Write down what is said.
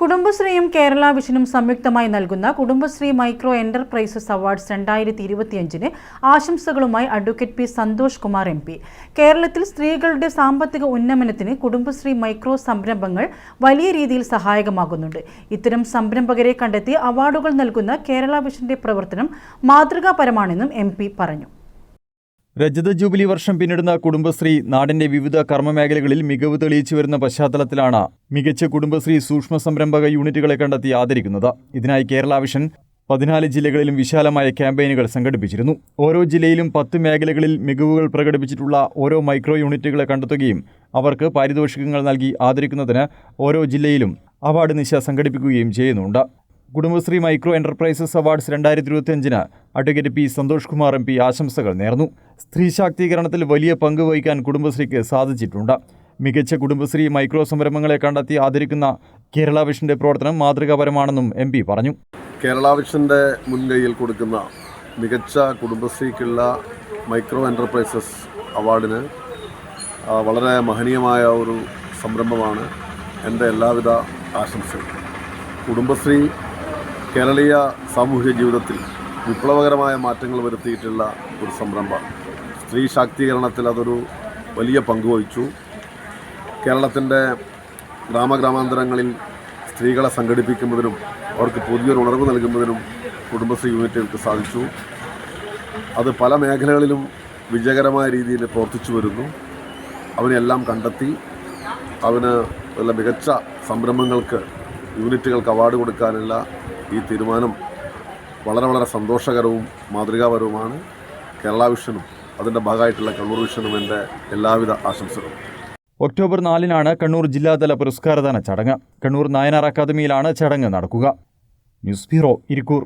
കുടുംബശ്രീയും കേരള വിഷനും സംയുക്തമായി നൽകുന്ന Kudumbashree micro enterprises awards രണ്ടായിരത്തി ഇരുപത്തിയഞ്ചിന് ആശംസകളുമായി advocate P Santhosh Kumar M P. കേരളത്തിൽ സ്ത്രീകളുടെ സാമ്പത്തിക ഉന്നമനത്തിന് കുടുംബശ്രീ മൈക്രോ സംരംഭങ്ങൾ വലിയ രീതിയിൽ സഹായകമാകുന്നുണ്ട്. ഇത്തരം സംരംഭകരെ കണ്ടെത്തി അവാർഡുകൾ നൽകുന്ന കേരള വിഷന്റെ പ്രവർത്തനം മാതൃകാപരമാണെന്നും എം പറഞ്ഞു. രജത ജൂബിലി വർഷം പിന്നിടുന്ന കുടുംബശ്രീ നാടിന്റെ വിവിധ കർമ്മമേഖലകളിൽ മികവ് തെളിയിച്ചു വരുന്ന പശ്ചാത്തലത്തിലാണ് മികച്ച കുടുംബശ്രീ സൂക്ഷ്മ സംരംഭക യൂണിറ്റുകളെ കണ്ടെത്തി ആദരിക്കുന്നത്. ഇതിനായി കേരള വിഷൻ പതിനാല് ജില്ലകളിലും വിശാലമായ ക്യാമ്പയിനുകൾ സംഘടിപ്പിച്ചിരുന്നു. ഓരോ ജില്ലയിലും പത്ത് മേഖലകളിൽ മികവുകൾ പ്രകടിപ്പിച്ചിട്ടുള്ള ഓരോ മൈക്രോ യൂണിറ്റുകളെ കണ്ടെത്തുകയും അവർക്ക് പാരിതോഷികങ്ങൾ നൽകി ആദരിക്കുന്നതിന് ഓരോ ജില്ലയിലും അവാർഡ് നിശ സംഘടിപ്പിക്കുകയും ചെയ്യുന്നുണ്ട്. കുടുംബശ്രീ മൈക്രോ എന്റർപ്രൈസസ് അവാർഡ്സ് രണ്ടായിരത്തി ഇരുപത്തിയഞ്ചിന് advocate P Santhosh Kumar M P ആശംസകൾ നേർന്നു. സ്ത്രീ ശാക്തീകരണത്തിൽ വലിയ പങ്ക് വഹിക്കാൻ കുടുംബശ്രീക്ക് സാധിച്ചിട്ടുണ്ട്. മികച്ച കുടുംബശ്രീ മൈക്രോ സംരംഭങ്ങളെ കണ്ടെത്തി ആദരിക്കുന്ന കേരള വിഷന്റെ പ്രവർത്തനം മാതൃകാപരമാണെന്നും എം പി പറഞ്ഞു. കേരള വിഷന്റെ മുൻകൈയിൽ കൊടുക്കുന്ന മികച്ച കുടുംബശ്രീക്കുള്ള മൈക്രോ എന്റർപ്രൈസസ് അവാർഡിന് വളരെ മഹനീയമായ ഒരു സംരംഭമാണ്. എന്റെ എല്ലാവിധ ആശംസകളും. കുടുംബശ്രീ കേരളീയ സാമൂഹ്യ ജീവിതത്തിൽ വിപ്ലവകരമായ മാറ്റങ്ങൾ വരുത്തിയിട്ടുള്ള ഒരു സംരംഭം. സ്ത്രീ ശാക്തീകരണത്തിൽ അതൊരു വലിയ പങ്ക് വഹിച്ചു. കേരളത്തിന്റെ ഗ്രാമഗ്രാമാന്തരങ്ങളിൽ സ്ത്രീകളെ സംഘടിപ്പിക്കുന്നതിനും അവർക്ക് പുതിയൊരു ഉണർവ് നൽകുന്നതിനും കുടുംബശ്രീ യൂണിറ്റുകൾക്ക് സാധിച്ചു. അത് പല മേഖലകളിലും വിജയകരമായ രീതിയിൽ പ്രവർത്തിച്ചു വരുന്നു. അവനെല്ലാം കണ്ടെത്തി അവന് നല്ല മികച്ച സംരംഭങ്ങൾക്ക് യൂണിറ്റുകൾക്ക് അവാർഡ് കൊടുക്കാനുള്ള ഈ തീരുമാനം വളരെ വളരെ സന്തോഷകരവും മാതൃകാപരവുമാണ്. കേരള വിഷനും അതിന്റെ ഭാഗമായിട്ടുള്ള കണ്ണൂർ വിഷനും എന്റെ എല്ലാവിധ ആശംസകളും. ഒക്ടോബർ നാലിനാണ് കണ്ണൂർ ജില്ലാതല പുരസ്കാരദാന ചടങ്ങ്. കണ്ണൂർ നായനാർ അക്കാദമിയിലാണ് ചടങ്ങ് നടക്കുക. News bureau Irikkur.